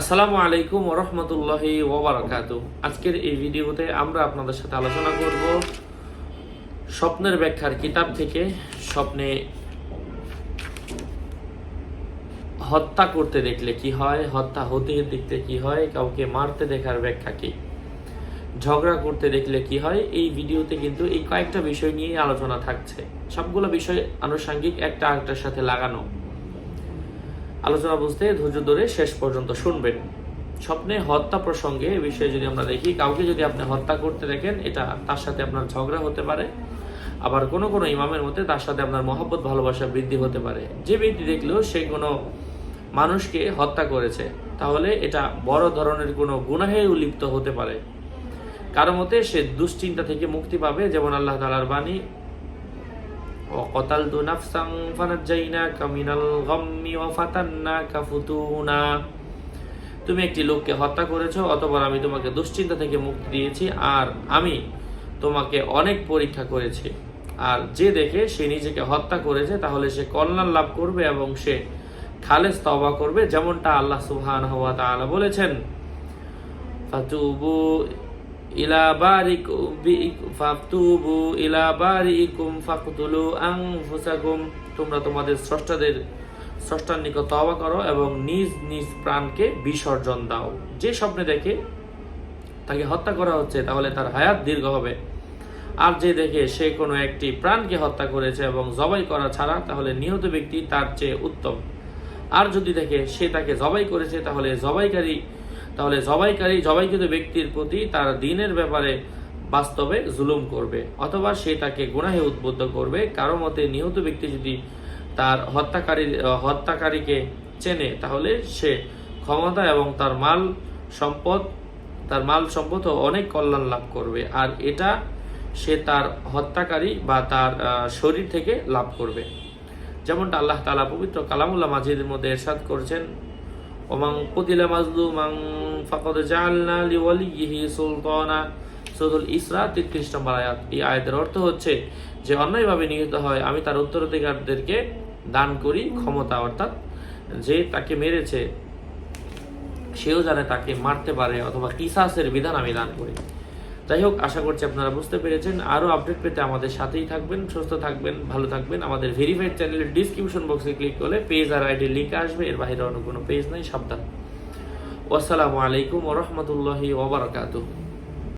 আসসালামু আলাইকুম ওরহমতুল্লাহি ওবরাকাত আজকের এই ভিডিওতে আমরা আপনাদের সাথে আলোচনা করব স্বপ্নের ব্যাখ্যার কিতাব থেকে স্বপ্নে হত্যা করতে দেখলে কি হয়, হত্যা হতে দেখতে কি হয়, কাউকে মারতে দেখার ব্যাখ্যা কি, ঝগড়া করতে দেখলে কি হয়, এই ভিডিওতে কিন্তু এই কয়েকটা বিষয় নিয়ে আলোচনা থাকছে। সবগুলো বিষয় আনুষঙ্গিক একটা আরেকটার সাথে লাগানো। আলোচনা বুঝতে ধৈর্য ধরে শেষ পর্যন্ত শুনবেন। স্বপ্নে হত্যা প্রসঙ্গে এ বিষয়ে যদি আমরা দেখি, কাউকে যদি আপনি হত্যা করতে দেখেন, এটা তার সাথে আপনার ঝগড়া হতে পারে। আবার কোনো কোনো ইমামের মধ্যে তার সাথে আপনার মহব্বত, ভালোবাসা বৃদ্ধি হতে পারে। যে ব্যক্তি দেখলেও সে কোনো মানুষকে হত্যা করেছে, তাহলে এটা বড় ধরনের কোনো গুনাহে উলিপ্ত হতে পারে। কারও মতে সে দুশ্চিন্তা থেকে মুক্তি পাবে, যেমন আল্লাহ তালার বাণী وقتلت نفسا فنجيناك من الغم وفتناك فتونا তুমি একটি লোককে হত্যা করেছো অতবার আমি তোমাকে দুশ্চিন্তা থেকে মুক্তি দিয়েছি আর আমি তোমাকে অনেক পরীক্ষা করেছি আর যে দেখে সে নিজেকে হত্যা করেছে তাহলে সে কল্যাণ লাভ করবে এবং সে খালেস তবা করবে যেমনটা আল্লাহ সুবহানাহু ওয়া তাআলা বলেছেন ফাতুবু ইলা বারিকুম ফাতুবু ইলা বারিকুম ফাকতুলু আনফুসাকুম তোমরা তোমাদের স্রষ্টাদের, স্রষ্টার নিকট তওবা করো এবং নিজ নিজ প্রাণকে বিসর্জন দাও। যে স্বপ্নে দেখে তাকে হত্যা করা হচ্ছে, তাহলে তার হায়াত দীর্ঘ হবে। আর যে দেখে সে কোনো একটি প্রাণকে হত্যা করেছে এবং জবাই করা ছাড়া, তাহলে নিহত ব্যক্তি তার চেয়ে উত্তম। আর যদি দেখে সে তাকে জবাই করেছে, তাহলে জবাইকারী তাহলে জবাইকারী, জবাইকৃত ব্যক্তির প্রতি তার দিনের ব্যাপারে বাস্তবে জুলুম করবে, অথবা সে তাকে গুনাহে উদ্বুদ্ধ করবে। কারও মতে, নিহত ব্যক্তি যদি তার হত্যাকারী হত্যাকারীকে চেনে, তাহলে সে ক্ষমতা এবং তার মাল সম্পদ, তার মাল সম্পদ অনেক কল্যাণ লাভ করবে, আর এটা সে তার হত্যাকারী বা তার শরীর থেকে লাভ করবে। যেমনটা আল্লাহ তালা পবিত্র কালামুল্লাহ মাজিদের মধ্যে এরশাদ করছেন ওমাং কুতিলা লিওয়ালিহি সুলতানা ইসরা 33 নম্বর আয়াত। এই আয়াতের অর্থ হচ্ছে যে অন্যায়ভাবে নিহত হয়, আমি তার উত্তরাধিকারদেরকে দান করি ক্ষমতা, অর্থাৎ যে তাকে মেরেছে, সেও জানে তাকে মারতে পারে, অথবা কিসাসের বিধান আমি দান করি। যাই হোক আশা করছি আপনারা বুঝতে পেরেছেন। আরও আপডেট পেতে আমাদের সাথেই থাকবেন, সুস্থ থাকবেন, ভালো থাকবেন। আমাদের ভেরিফাইড চ্যানেলের ডিসক্রিপশন বক্সে ক্লিক করলে পেজ আর আইডির লিঙ্ক আসবে। এর বাইরে অন্য কোনো পেজ নেই, সাবধান। আসসালামু আলাইকুম রহমতুল্লাহি ওবরাকাতুহ